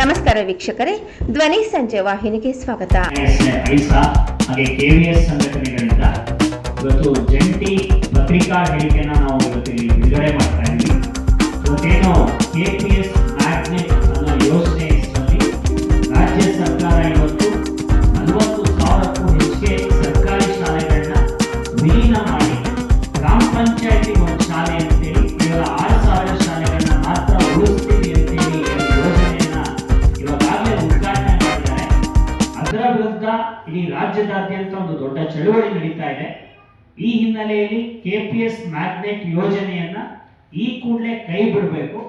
ನಮಸ್ಕಾರ ವೀಕ್ಷಕರೇ, ಧ್ವನಿ ಸಂಜೆ ವಾಹಿನಿಗೆ ಸ್ವಾಗತ. ಕೆವಿಎಸ್ ಇವತ್ತು ಜಂಟಿ ಪತ್ರಿಕಾ ಹೇಳಿಕೆಯನ್ನು ನಾವು ಇವತ್ತು ಬಿಡುಗಡೆ ಮಾಡ್ತಾ ಇದ್ದೀವಿ. ಇವತ್ತೇನು ಕೆ ವಿರುದ್ಧ ಇಡೀ ರಾಜ್ಯದಾದ್ಯಂತ ಒಂದು ದೊಡ್ಡ ಚಳುವಳಿ ನಡೀತಾ ಇದೆ. ಈ ಹಿನ್ನೆಲೆಯಲ್ಲಿ ಕೆಪಿಎಸ್ ಮ್ಯಾಗ್ನೆಟ್ ಯೋಜನೆಯನ್ನ ಈ ಕೂಡಲೇ ಕೈ ಬಿಡಬೇಕು.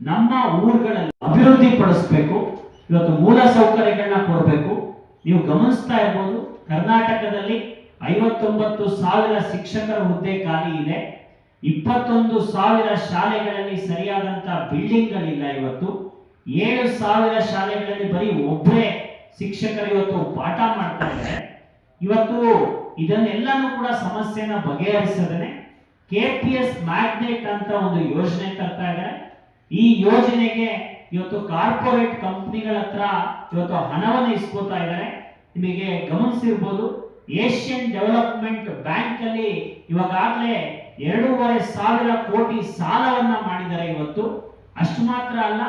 ನಮ್ಮ ಊರುಗಳಲ್ಲಿ ಅಭಿವೃದ್ಧಿ ಪಡಿಸಬೇಕು. ಇವತ್ತು ಮೂಲ ಸೌಕರ್ಯಗಳನ್ನ ಕೊಡಬೇಕು. ನೀವು ಗಮನಿಸ್ತಾ ಇರ್ಬೋದು, ಕರ್ನಾಟಕದಲ್ಲಿ ಐವತ್ತೊಂಬತ್ತು ಸಾವಿರ ಶಿಕ್ಷಕರ ಹುದ್ದೆ ಖಾಲಿ ಇದೆ. ಇಪ್ಪತ್ತೊಂದು ಸಾವಿರ ಶಾಲೆಗಳಲ್ಲಿ ಸರಿಯಾದಂತ ಬಿಲ್ಡಿಂಗ್ಗಳಿಲ್ಲ ಇವತ್ತು. ಏಳು ಸಾವಿರ ಶಾಲೆಗಳಲ್ಲಿ ಬರೀ ಒಬ್ಬರೇ ಶಿಕ್ಷಕರು ಇವತ್ತು ಪಾಠ ಮಾಡ್ತಾ ಇದ್ದಾರೆ. ಇವತ್ತು ಇದನ್ನೆಲ್ಲನೂ ಕೂಡ ಸಮಸ್ಯೆನ ಬಗೆಹರಿಸದೇನೆ ಕೆ ಪಿ ಎಸ್ ಮ್ಯಾಗ್ನೆಟ್ ಅಂತ ಒಂದು ಯೋಜನೆ ತರ್ತಾ ಇದ್ದಾರೆ. ಈ ಯೋಜನೆಗೆ ಇವತ್ತು ಕಾರ್ಪೊರೇಟ್ ಕಂಪ್ನಿಗಳ ಹತ್ರ ಇವತ್ತು ಹಣವನ್ನು ಇಸ್ಕೋತಾ ಇದ್ದಾರೆ. ನಿಮಗೆ ಗಮನಿಸಿರ್ಬೋದು ಏಷ್ಯನ್ ಡೆವಲಪ್ಮೆಂಟ್ ಬ್ಯಾಂಕ್ ಅಲ್ಲಿ ಇವಾಗಲೇ ಎರಡೂವರೆ ಸಾವಿರ ಕೋಟಿ ಸಾಲವನ್ನ ಮಾಡಿದ್ದಾರೆ ಇವತ್ತು. ಅಷ್ಟು ಮಾತ್ರ ಅಲ್ಲ,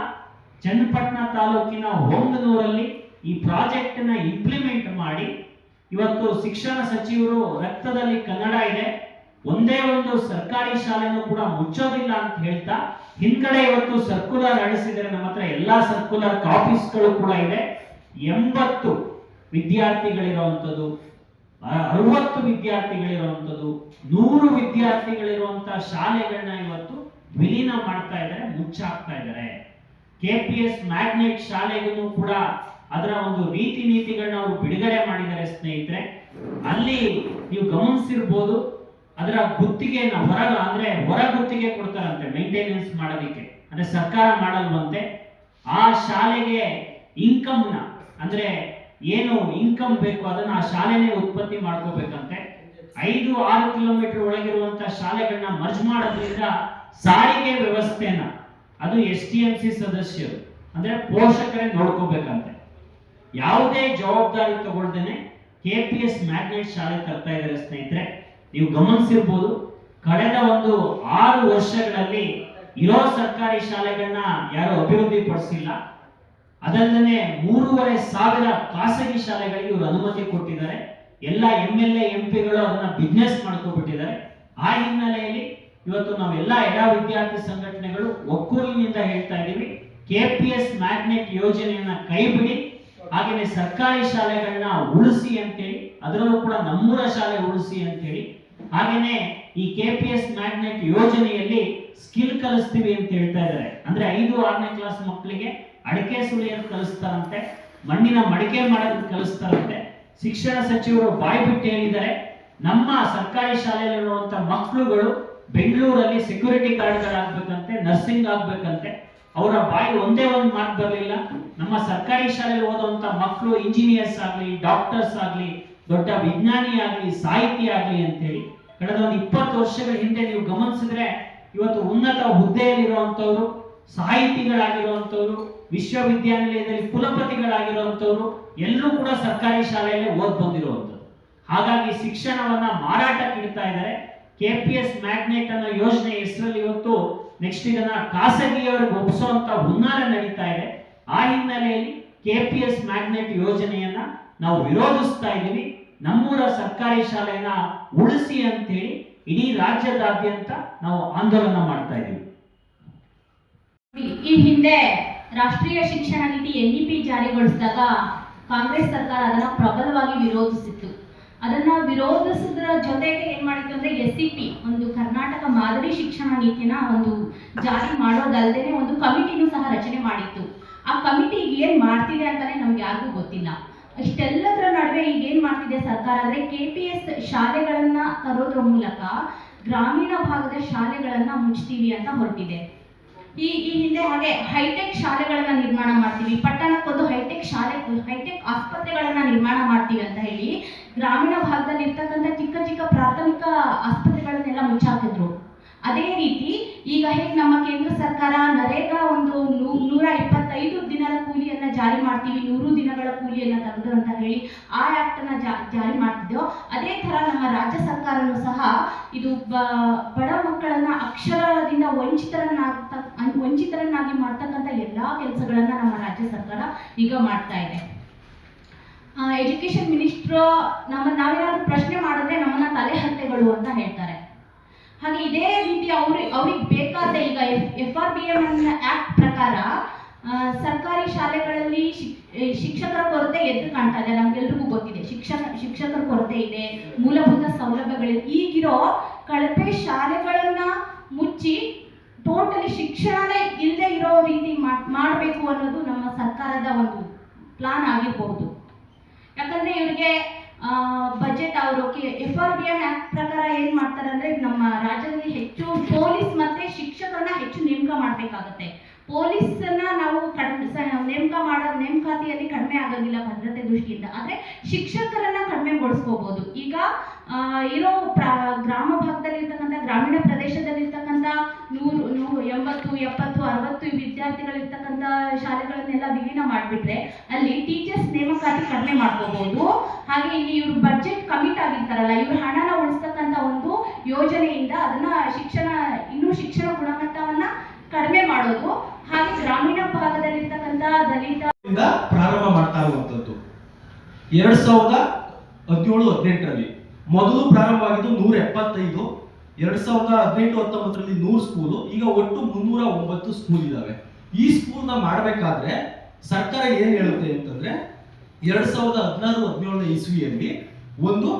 ಚನ್ನಪಟ್ಟಣ ತಾಲೂಕಿನ ಹೊಂಗನೂರಲ್ಲಿ ಈ ಪ್ರಾಜೆಕ್ಟ್ನ ಇಂಪ್ಲಿಮೆಂಟ್ ಮಾಡಿ ಇವತ್ತು ಶಿಕ್ಷಣ ಸಚಿವರು ರಕ್ತದಲ್ಲಿ ಕನ್ನಡ ಇದೆ. ಒಂದೇ ಒಂದು ಸರ್ಕಾರಿ ಶಾಲೆನೂ ಕೂಡ ಮುಚ್ಚೋದಿಲ್ಲ ಅಂತ ಹೇಳ್ತಾ, ಹಿಂದ್ಗಡೆ ಇವತ್ತು ಸರ್ಕ್ಯುಲರ್ ನಡೆಸಿದರೆ ನಮ್ಮ ಹತ್ರ ಎಲ್ಲಾ ಸರ್ಕ್ಯುಲರ್ ಕಾಪೀಸ್ಗಳು ಕೂಡ ಇದೆ. ಎಂಬತ್ತು ವಿದ್ಯಾರ್ಥಿಗಳಿರುವಂಥದ್ದು ಅರವತ್ತು ವಿದ್ಯಾರ್ಥಿಗಳಿರುವಂಥದ್ದು, ನೂರು ವಿದ್ಯಾರ್ಥಿಗಳಿರುವಂತಹ ಶಾಲೆಗಳನ್ನ ಇವತ್ತು ವಿಲೀನ ಮಾಡ್ತಾ ಇದ್ದಾರೆ, ಮುಚ್ಚಾಕ್ತಾ ಇದ್ದಾರೆ. ಕೆ ಪಿ ಎಸ್ ಮ್ಯಾಗ್ನೆಟ್ ಶಾಲೆಗೂ ಕೂಡ ಅದರ ಒಂದು ರೀತಿ ನೀತಿಗಳನ್ನ ಅವರು ಬಿಡುಗಡೆ ಮಾಡಿದ್ದಾರೆ ಸ್ನೇಹಿತರೆ, ಅಲ್ಲಿ ನೀವು ಗಮನಿಸಿರ್ಬೋದು, ಅದರ ಗುತ್ತಿಗೆನ ಹೊರ ಅಂದ್ರೆ ಹೊರ ಗುತ್ತಿಗೆ ಕೊಡ್ತಾರಂತೆ ಮೇಂಟೆನೆನ್ಸ್ ಮಾಡೋದಿಕ್ಕೆ, ಅಂದ್ರೆ ಸರ್ಕಾರ ಮಾಡಲ್ವಂತೆ, ಆ ಶಾಲೆಗೆ ಇನ್ಕಮ್ನ ಅಂದ್ರೆ ಏನು ಇನ್ಕಮ್ ಬೇಕು ಅದನ್ನ ಆ ಶಾಲೆನೇ ಉತ್ಪತ್ತಿ ಮಾಡ್ಕೋಬೇಕಂತೆ. ಐದು, ಆರು ಕಿಲೋಮೀಟರ್ ಒಳಗಿರುವಂತಹ ಶಾಲೆಗಳನ್ನ ಮರ್ಜ್ ಮಾಡೋದ್ರಿಂದ ಸಾರಿಗೆ ವ್ಯವಸ್ಥೆನ, ಅದು ಎಸ್ ಟಿ ಎಂ ಸಿ ಸದಸ್ಯರು, ಅಂದ್ರೆ ಪೋಷಕರೇ ನೋಡ್ಕೋಬೇಕಂತೆ. ಯಾವುದೇ ಜವಾಬ್ದಾರಿ ತಗೊಳ್ದೇನೆ ಕೆ ಪಿ ಎಸ್ ಮ್ಯಾಗ್ನೆಟ್ ಶಾಲೆ ತರ್ತಾ ಇದ್ದಾರೆ ಸ್ನೇಹಿತರೆ. ನೀವು ಗಮನಿಸಿರ್ಬೋದು, ಕಳೆದ ಒಂದು ಆರು ವರ್ಷಗಳಲ್ಲಿ ಇರೋ ಸರ್ಕಾರಿ ಶಾಲೆಗಳನ್ನ ಯಾರು ಅಭಿವೃದ್ಧಿ ಪಡಿಸಿಲ್ಲ ಅದಲ್ಲದೆ ಮೂರುವರೆ ಸಾವಿರ ಖಾಸಗಿ ಶಾಲೆಗಳಿಗೆ ಇವರು ಅನುಮತಿ ಕೊಟ್ಟಿದ್ದಾರೆ. ಎಲ್ಲ ಎಂ ಎಲ್ ಎಂ ಪಿಗಳು ಅದನ್ನ ಬಿಸ್ನೆಸ್ ಮಾಡ್ಕೊಬಿಟ್ಟಿದ್ದಾರೆ. ಆ ಹಿನ್ನೆಲೆಯಲ್ಲಿ ಇವತ್ತು ನಾವೆಲ್ಲ ಎಡ ವಿದ್ಯಾರ್ಥಿ ಸಂಘಟನೆಗಳು ಒಕ್ಕೂಲಿನಿಂದ ಹೇಳ್ತಾ ಇದ್ದೀವಿ ಕೆ ಪಿ ಎಸ್ ಮ್ಯಾಗ್ನೆಟ್ ಯೋಜನೆಯನ್ನ ಕೈ ಬಿಡಿ ಹಾಗೆಯೇ ಸರ್ಕಾರಿ ಶಾಲೆಗಳನ್ನ ಉಳಿಸಿ ಅಂತೇಳಿ, ಅದರಲ್ಲೂ ಕೂಡ ನಮ್ಮೂರ ಶಾಲೆ ಉಳಿಸಿ ಅಂತೇಳಿ, ಹಾಗೇನೆ ಈ ಕೆ ಪಿ ಎಸ್ ಮ್ಯಾಗ್ನೆಟ್ ಯೋಜನೆಯಲ್ಲಿ ಸ್ಕಿಲ್ ಕಲಿಸ್ತೀವಿ ಅಂತ ಹೇಳ್ತಾ ಇದ್ದಾರೆ. ಅಂದ್ರೆ ಐದು, ಆರನೇ ಕ್ಲಾಸ್ ಮಕ್ಕಳಿಗೆ ಅಡಿಕೆ ಸುಳಿಯೋದು ಕಲಿಸ್ತಾರಂತೆ, ಮಣ್ಣಿನ ಮಡಿಕೆ ಮಾಡೋದು ಕಲಿಸ್ತಾರಂತೆ. ಶಿಕ್ಷಣ ಸಚಿವರು ಬಾಯಿ ಬಿಟ್ಟು ಹೇಳಿದ್ದಾರೆ, ನಮ್ಮ ಸರ್ಕಾರಿ ಶಾಲೆಯಲ್ಲಿರುವಂತ ಮಕ್ಕಳುಗಳು ಬೆಂಗಳೂರಲ್ಲಿ ಸೆಕ್ಯೂರಿಟಿ ಗಾರ್ಡ್ಗಳಾಗ್ಬೇಕಂತೆ ನರ್ಸಿಂಗ್ ಆಗ್ಬೇಕಂತೆ ಅವರ ಬಾಯಿ ಒಂದೇ ಒಂದು ಮಾತು ಬರಲಿಲ್ಲ. ನಮ್ಮ ಸರ್ಕಾರಿ ಶಾಲೆಯಲ್ಲಿ ಓದುವಂತ ಮಕ್ಕಳು ಇಂಜಿನಿಯರ್ಸ್ ಆಗಲಿ ಡಾಕ್ಟರ್ಸ್ ಆಗಲಿ, ದೊಡ್ಡ ವಿಜ್ಞಾನಿ ಆಗಲಿ, ಸಾಹಿತಿ ಆಗ್ಲಿ ಅಂತೇಳಿ ಕಳೆದ ಒಂದು ಇಪ್ಪತ್ತು ವರ್ಷಗಳ ಹಿಂದೆ ನೀವು ಗಮನಿಸಿದ್ರೆ ಇವತ್ತು ಉನ್ನತ ಹುದ್ದೆಯಲ್ಲಿರುವಂತವ್ರು ಸಾಹಿತಿಗಳಾಗಿರುವಂತವ್ರು ವಿಶ್ವವಿದ್ಯಾನಿಲಯದಲ್ಲಿ ಕುಲಪತಿಗಳಾಗಿರುವಂತವ್ರು ಎಲ್ಲರೂ ಕೂಡ ಸರ್ಕಾರಿ ಶಾಲೆಯಲ್ಲೇ ಓದ್ ಬಂದಿರುವಂಥದ್ದು ಹಾಗಾಗಿ ಶಿಕ್ಷಣವನ್ನ ಮಾರಾಟಕ್ಕೆ ಇಡ್ತಾ ಇದ್ದಾರೆ. ಕೆ ಪಿ ಎಸ್ ಮ್ಯಾಗ್ನೆಟ್ ಅನ್ನೋ ಯೋಜನೆ ಹೆಸರಲ್ಲಿ ಇವತ್ತು ನೆಕ್ಸ್ಟ್ ಇದನ್ನ ಖಾಸಗಿಯವರಿಗೆ ಒಪ್ಪಿಸುವಂತ ಹುನ್ನಾರ ನಡೀತಾ ಇದೆ. ಆ ಹಿನ್ನೆಲೆಯಲ್ಲಿ ಕೆ ಪಿ ಎಸ್ ಮ್ಯಾಗ್ನೆಟ್ ಯೋಜನೆಯನ್ನ ನಾವು ವಿರೋಧಿಸ್ತಾ ಇದ್ದೀವಿ. ನಮ್ಮೂರ ಸರ್ಕಾರಿ ಶಾಲೆಯನ್ನ ಉಳಿಸಿ ಅಂತೇಳಿ ಇಡೀ ರಾಜ್ಯದಾದ್ಯಂತ ನಾವು ಆಂದೋಲನ ಮಾಡ್ತಾ ಇದ್ದೀವಿ. ಈ ಹಿಂದೆ ರಾಷ್ಟ್ರೀಯ ಶಿಕ್ಷಣ ನೀತಿ ಎನ್ಇಪಿ ಪಿ ಜಾರಿಗೊಳಿಸಿದಾಗ ಕಾಂಗ್ರೆಸ್ ಸರ್ಕಾರ ಅದನ್ನ ಪ್ರಬಲವಾಗಿ ವಿರೋಧಿಸಿತ್ತು. ಅದನ್ನ ವಿರೋಧಿಸೋದ್ರ ಜೊತೆಗೆ ಏನ್ ಮಾಡಿತ್ತು ಅಂದ್ರೆ ಎಸ್ ಸಿ ಪಿ ಒಂದು ಕರ್ನಾಟಕ ಮಾದರಿ ಶಿಕ್ಷಣ ನೀತಿನ ಒಂದು ಜಾರಿ ಮಾಡೋದಲ್ಲದೆ ಒಂದು ಕಮಿಟಿನೂ ಸಹ ರಚನೆ ಮಾಡಿತ್ತು. ಆ ಕಮಿಟಿ ಏನ್ ಮಾಡ್ತಿದೆ ಅಂತಾನೆ ನಮ್ಗೆ ಯಾರಿಗೂ ಗೊತ್ತಿಲ್ಲ. ಇಷ್ಟೆಲ್ಲದರ ನಡುವೆ ಈಗ ಏನ್ ಮಾಡ್ತಿದೆ ಸರ್ಕಾರ ಅಂದ್ರೆ ಕೆ ಪಿ ಎಸ್ ಶಾಲೆಗಳನ್ನ ತರೋದ್ರ ಮೂಲಕ ಗ್ರಾಮೀಣ ಭಾಗದ ಶಾಲೆಗಳನ್ನ ಮುಚ್ತೀವಿ ಅಂತ ಹೊರಟಿದೆ. ಈ ಈ ಹಿಂದೆ ಹಾಗೆ ಹೈಟೆಕ್ ಶಾಲೆಗಳನ್ನ ನಿರ್ಮಾಣ ಮಾಡ್ತೀವಿ. ಪಟ್ಟಣಕ್ಕೊಂದು ಹೈಟೆಕ್ ಶಾಲೆ ಹೈಟೆಕ್ ಆಸ್ಪತ್ರೆಗಳನ್ನ ನಿರ್ಮಾಣ ಮಾಡ್ತೀವಿ ಅಂತ ಹೇಳಿ ಗ್ರಾಮೀಣ ಭಾಗದಲ್ಲಿ ಇರ್ತಕ್ಕಂಥ ಚಿಕ್ಕ ಚಿಕ್ಕ ಪ್ರಾಥಮಿಕ ಆಸ್ಪತ್ರೆಗಳನ್ನೆಲ್ಲ ಮುಚ್ಚಾಕಿದ್ರು. ಅದೇ ರೀತಿ ಈಗ ಹೇಗೆ ನಮ್ಮ ಕೇಂದ್ರ ಸರ್ಕಾರ ನರೇಗಾ ಒಂದು ನೂರ ಇಪ್ಪತ್ತೈದು ದಿನದ ಕೂಲಿಯನ್ನ ಜಾರಿ ಮಾಡ್ತೀವಿ, ನೂರು ದಿನಗಳ ಕೂಲಿಯನ್ನ ತೆಗೆದು ಅಂತ ಹೇಳಿ ಆ ಆಕ್ಟ್ ಅನ್ನ ಜಾರಿ ಮಾಡ್ತಿದ್ದೆವು ಅದೇ ತರ ನಮ್ಮ ರಾಜ್ಯ ಸರ್ಕಾರನೂ ಸಹ ಇದು ಬಡ ಮಕ್ಕಳನ್ನ ಅಕ್ಷರದಿಂದ ವಂಚಿತರನ್ನಾಗ್ತ ವಂಚಿತರನ್ನಾಗಿ ಮಾಡ್ತಕ್ಕಂಥ ಎಲ್ಲಾ ಕೆಲಸಗಳನ್ನ ನಮ್ಮ ರಾಜ್ಯ ಸರ್ಕಾರ ಈಗ ಮಾಡ್ತಾ ಇದೆ. ಎಜುಕೇಶನ್ ಮಿನಿಸ್ಟ್ರು ನಮ್ಮ ನಾವೇನಾದ್ರೂ ಪ್ರಶ್ನೆ ಮಾಡಿದ್ರೆ ನಮ್ಮನ್ನ ತಲೆ ಹತ್ತೆಗಳು ಅಂತ ಹೇಳ್ತಾರೆ. ಹಾಗೆ ಇದೇ ರೀತಿ ಅವ್ರಿ, ಅವ್ರಿಗೆ ಬೇಕಾದ ಈಗ F R B M act ಪ್ರಕಾರ ಸರ್ಕಾರಿ ಶಾಲೆಗಳಲ್ಲಿ ಶಿಕ್- ಶಿಕ್ಷಕರ ಕೊರತೆ ಎದ್ದು ಕಾಣ್ತಾ ಇದೆ. ನಮ್ಗೆಲ್ರಿಗೂ ಗೊತ್ತಿದೆ. ಶಿಕ್ಷಕ ಶಿಕ್ಷಕರ ಕೊರತೆ ಇದೆ. ಮೂಲಭೂತ ಸೌಲಭ್ಯಗಳಿದೆ ಈಗಿರೋ ಕಳಪೆ ಶಾಲೆಗಳನ್ನ ಮುಚ್ಚಿ ಟೋಟಲಿ ಶಿಕ್ಷಣನೇ ಇಲ್ಲದೆ ಇರೋ ರೀತಿ ಮಾಡಬೇಕು ಅನ್ನೋದು ನಮ್ಮ ಸರ್ಕಾರದ ಒಂದು ಪ್ಲಾನ್ ಆಗಿರಬಹುದು. ಅವರು ಎಫ್ ಆರ್ ಬಿ ಆಕ್ಟ್ ಪ್ರಕಾರ ಏನ್ ಮಾಡ್ತಾರೆ ಅಂದ್ರೆ ನಮ್ಮ ರಾಜ್ಯದಲ್ಲಿ ಹೆಚ್ಚು ಪೊಲೀಸ್ ಮತ್ತೆ ಶಿಕ್ಷಕರನ್ನ ಹೆಚ್ಚು ನೇಮಕ ಮಾಡ್ಬೇಕಾಗತ್ತೆ. ಪೊಲೀಸನ್ನ ನಾವು ನೇಮಕ ಮಾಡೋ ನೇಮಕಾತಿಯಲ್ಲಿ ಕಡಿಮೆ ಆಗೋದಿಲ್ಲ ಭದ್ರತೆ ದೃಷ್ಟಿಯಿಂದ. ಆದ್ರೆ ಶಿಕ್ಷಕರನ್ನ ಕಡಿಮೆಗೊಳಿಸ್ಕೋಬಹುದು ಈಗ ಪ್ರ- ಗ್ರಾಮ ಭಾಗದಲ್ಲಿ ಇರ್ತಕ್ಕಂಥ ಗ್ರಾಮೀಣ ಪ್ರದೇಶದಲ್ಲಿ ಇರ್ತಕ್ಕಂಥ ನೂರು ನೂರು ಎಂಬತ್ತು, ಎಪ್ಪತ್ತು, ಅರವತ್ತು ವಿದ್ಯಾರ್ಥಿಗಳಿರ್ತಕ್ಕಂಥ ಶಾಲೆಗಳನ್ನೆಲ್ಲ ವಿಲೀನ ಮಾಡಿಬಿಟ್ರೆ ಅಲ್ಲಿ ಟೀಚರ್ಸ್ ನೇಮಕಾತಿ ಕಡಿಮೆ ಮಾಡ್ಕೋಬಹುದು. ಹಾಗೆ ಇಲ್ಲಿ ಇವ್ರು ಬಜೆಟ್ ಕಮಿಟ್ ಆಗಿರ್ತಾರಲ್ಲ, ಇವ್ರ ಹಣನ ಉಳಿಸ್ತಕ್ಕಂಥ ಒಂದು ಯೋಜನೆಯಿಂದ ಅದನ್ನ ಶಿಕ್ಷಣ, ಇನ್ನೂ ಶಿಕ್ಷಣ ಗುಣಮಟ್ಟವನ್ನ ಕಡಿಮೆ ಮಾಡೋದು. ಹಾಗೆ ಗ್ರಾಮೀಣ ಭಾಗದಲ್ಲಿರ್ತಕ್ಕಂಥ ದಲಿತ ಪ್ರಾರಂಭ ಮಾಡ್ತಾ ಇರುವಂತದ್ದು. ಎರಡ್ ಸಾವಿರದ ಹದಿನೇಳು, ಹದಿನೆಂಟರಲ್ಲಿ. ಮೊದಲು ಪ್ರಾರಂಭವಾಗಿದ್ದು ನೂರ ಎಪ್ಪತ್ತೈದು ಎರಡ್ ಸಾವಿರದ ಹದಿನೆಂಟು, ಹತ್ತೊಂಬತ್ತರಲ್ಲಿ ನೂರು ಸ್ಕೂಲು ಈಗ ಒಟ್ಟು ಮುನ್ನೂರ ಒಂಬತ್ತು ಸ್ಕೂಲ್ ಇದಾವೆ. ಈ ಸ್ಕೂಲ್ನ ಮಾಡಬೇಕಾದ್ರೆ ಸರ್ಕಾರ ಏನ್ ಹೇಳುತ್ತೆ ಅಂತಂದ್ರೆ, ಎರಡ್ ಸಾವಿರದ ಹದಿನಾರು, ಹದಿನೇಳನೇ ಇಸ್ವಿಯಲ್ಲಿ ಒಂದು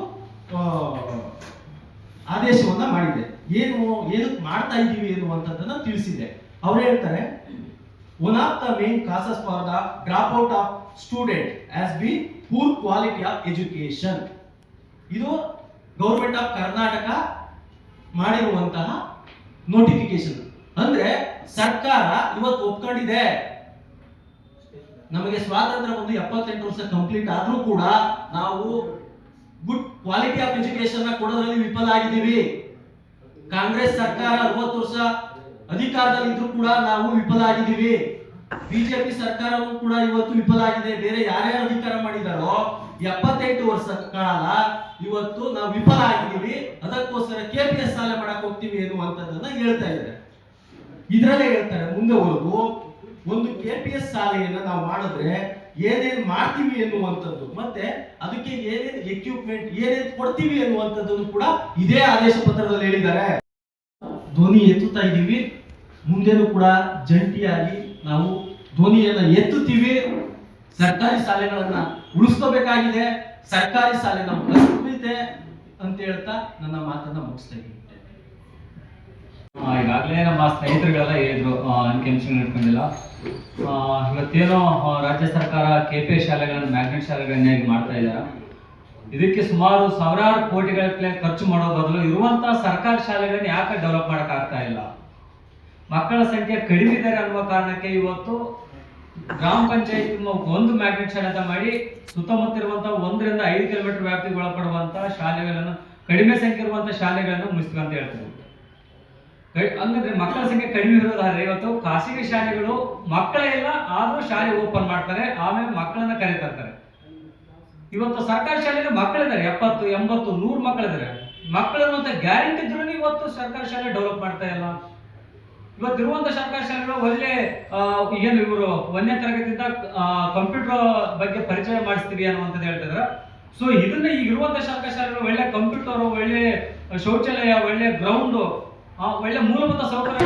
ಆದೇಶವನ್ನ ಮಾಡಿದೆ. ಏನು ಏನು ಮಾಡ್ತಾ ಇದ್ದೀವಿ ಎನ್ನುವಂಥದ್ದನ್ನ ತಿಳಿಸಿದೆ. ಅವ್ರು ಹೇಳ್ತಾರೆ one of the main causes for the drop out of student as been poor quality of education ಇದು ಗೌರ್ಮೆಂಟ್ ಆಫ್ ಕರ್ನಾಟಕ ಮಾಡಿರುವಂತಹ ನೋಟಿಫಿಕೇಶನ್ ಅಂದ್ರೆ ಸರ್ಕಾರ ಇವತ್ತು ಒಪ್ಕೊಂಡಿದೆ. ನಮಗೆ ಸ್ವಾತಂತ್ರ್ಯ ಒಂದು ಎಪ್ಪತ್ತೆಂಟು ವರ್ಷ ಕಂಪ್ಲೀಟ್ ಆದ್ರೂ ಕೂಡ ನಾವು ಗುಡ್ ಕ್ವಾಲಿಟಿ ಆಫ್ ಎಜುಕೇಶನ್ ಕೊಡೋದ್ರಲ್ಲಿ ವಿಫಲ ಆಗಿದ್ದೀವಿ. ಕಾಂಗ್ರೆಸ್ ಸರ್ಕಾರ ಅರವತ್ತು ವರ್ಷ ಅಧಿಕಾರದಲ್ಲಿ ಇದ್ರೂ ಕೂಡ ನಾವು ವಿಫಲ ಆಗಿದ್ದೀವಿ. ಬಿಜೆಪಿ ಸರ್ಕಾರವೂ ಕೂಡ ಇವತ್ತು ವಿಫಲ ಆಗಿದೆ. ಬೇರೆ ಯಾರ್ಯಾರು ಅಧಿಕಾರ ಮಾಡಿದಾರೋ ಎಪ್ಪತ್ತೆಂಟು ವರ್ಷ ಕಾಲ ಇವತ್ತು ನಾವು ವಿಫಲ ಆಗಿದ್ದೀವಿ. ಅದಕ್ಕೋಸ್ಕರ ಕೆ ಪಿ ಎಸ್ ಸಾಲ ಮಾಡಕ್ ಹೋಗ್ತೀವಿ ಅನ್ನುವಂಥದ್ದನ್ನ ಹೇಳ್ತಾ ಇದ್ದಾರೆ. ಇದ್ರಲ್ಲೇ ಹೇಳ್ತಾರೆ ಮುಂದೆವರೆಗೂ ಒಂದು ಕೆ ಪಿ ಎಸ್ ಶಾಲೆಯನ್ನ ನಾವು ಮಾಡಿದ್ರೆ ಏನೇನು ಮಾಡ್ತೀವಿ ಎನ್ನುವಂಥದ್ದು. ಮತ್ತೆ ಅದಕ್ಕೆ ಏನೇನು ಎಕ್ವಿಪ್ಮೆಂಟ್ ಏನೇನು ಕೊಡ್ತೀವಿ ಎನ್ನುವಂಥದ್ದನ್ನು ಕೂಡ ಇದೇ ಆದೇಶ ಪತ್ರದಲ್ಲಿ ಹೇಳಿದ್ದಾರೆ. ಧ್ವನಿ ಎತ್ತುತ್ತಾ ಇದ್ದೀವಿ. ಮುಂದೆನೂ ಕೂಡ ಜಂಟಿಯಾಗಿ ನಾವು ಧ್ವನಿಯನ್ನ ಎತ್ತುತ್ತೀವಿ. ಸರ್ಕಾರಿ ಶಾಲೆಗಳನ್ನ ಉಳಿಸ್ಕೋಬೇಕಾಗಿದೆ. ಸರ್ಕಾರಿ ನಮ್ಮ ಕರ್ತವ್ಯ ಅಂತ ಹೇಳ್ತಾ ನನ್ನ ಮಾತನ್ನ ಮುಗಿಸ್ತಾ ಈಗಾಗಲೇ ನಮ್ಮ ಸ್ನೇಹಿತರುಗಳೆಲ್ಲ ಹೇಳಿದ್ರು ಅನ್ಕೆನ್ಷನ್ ಇಟ್ಕೊಂಡಿಲ್ಲ ಇವತ್ತೇನೋ ರಾಜ್ಯ ಸರ್ಕಾರ ಕೆ ಪಿ ಶಾಲೆಗಳನ್ನು ಮ್ಯಾಗ್ನೆಟ್ ಶಾಲೆಗಳನ್ನಾಗಿ ಮಾಡ್ತಾ ಇದ್ದಾರೆ ಇದಕ್ಕೆ ಸುಮಾರು ಸಾವಿರಾರು ಕೋಟಿಗಳ ಖರ್ಚು ಮಾಡೋ ಬದಲು ಇರುವಂತಹ ಸರ್ಕಾರಿ ಶಾಲೆಗಳನ್ನ ಯಾಕೆ ಡೆವಲಪ್ ಮಾಡೋಕ್ಕಾಗ್ತಾ ಇಲ್ಲ? ಮಕ್ಕಳ ಸಂಖ್ಯೆ ಕಡಿಮೆ ಇದ್ದಾರೆ ಅನ್ನುವ ಕಾರಣಕ್ಕೆ ಇವತ್ತು ಗ್ರಾಮ ಪಂಚಾಯತ್ ಒಂದು ಮ್ಯಾಗ್ನೆಟ್ ಶಾಲೆ ಅಂತ ಮಾಡಿ ಸುತ್ತಮುತ್ತ ಇರುವಂತಹ ಒಂದರಿಂದ ಐದು ಕಿಲೋಮೀಟರ್ ವ್ಯಾಪ್ತಿಗೆ ಒಳಪಡುವಂತಹ ಶಾಲೆಗಳನ್ನು, ಕಡಿಮೆ ಸಂಖ್ಯೆ ಇರುವಂತಹ ಶಾಲೆಗಳನ್ನು ಮುಗಿಸ್ತೀವಿ ಅಂತ ಹೇಳ್ತಾರೆ. ಹಂಗಂದ್ರೆ ಮಕ್ಕಳ ಸಂಖ್ಯೆ ಕಡಿಮೆ ಇರೋದಾದ್ರೆ ಇವತ್ತು ಖಾಸಗಿ ಶಾಲೆಗಳು ಮಕ್ಕಳೇ ಇಲ್ಲ, ಆದ್ರೂ ಶಾಲೆ ಓಪನ್ ಮಾಡ್ತಾರೆ, ಆಮೇಲೆ ಮಕ್ಕಳನ್ನ ಕರೆತರ್ತಾರೆ. ಇವತ್ತು ಸರ್ಕಾರಿ ಶಾಲೆಗೆ ಮಕ್ಕಳಿದ್ದಾರೆ ಎಪ್ಪತ್ತು, ಎಂಬತ್ತು, ನೂರು ಮಕ್ಕಳಿದ್ದಾರೆ ಮಕ್ಕಳಿರುವಂತ ಗ್ಯಾರಂಟಿ ಇದ್ರೂ ಇವತ್ತು ಸರ್ಕಾರಿ ಶಾಲೆ ಡೆವಲಪ್ ಮಾಡ್ತಾ ಇಲ್ಲ. ಇವತ್ತಿರುವಂತ ಸರ್ಕಾರಿ ಶಾಲೆಗಳು ಒಳ್ಳೆ ಏನು ಇವರು ಒಂದನೇ ತರಗತಿಯಿಂದ ಕಂಪ್ಯೂಟರ್ ಬಗ್ಗೆ ಪರಿಚಯ ಮಾಡಿಸ್ತೀವಿ ಅನ್ನುವಂಥದ್ದು ಹೇಳ್ತಿದ್ರು. ಸೊ ಇದನ್ನ ಈಗ ಇರುವಂತ ಸರ್ಕಾರಿ ಒಳ್ಳೆ ಕಂಪ್ಯೂಟರ್ ಒಳ್ಳೆ ಶೌಚಾಲಯ, ಒಳ್ಳೆ ಗ್ರೌಂಡ್ ಒಳ್ಳೆ ಮೂಲಭೂತ ಸೌಕರ್ಯ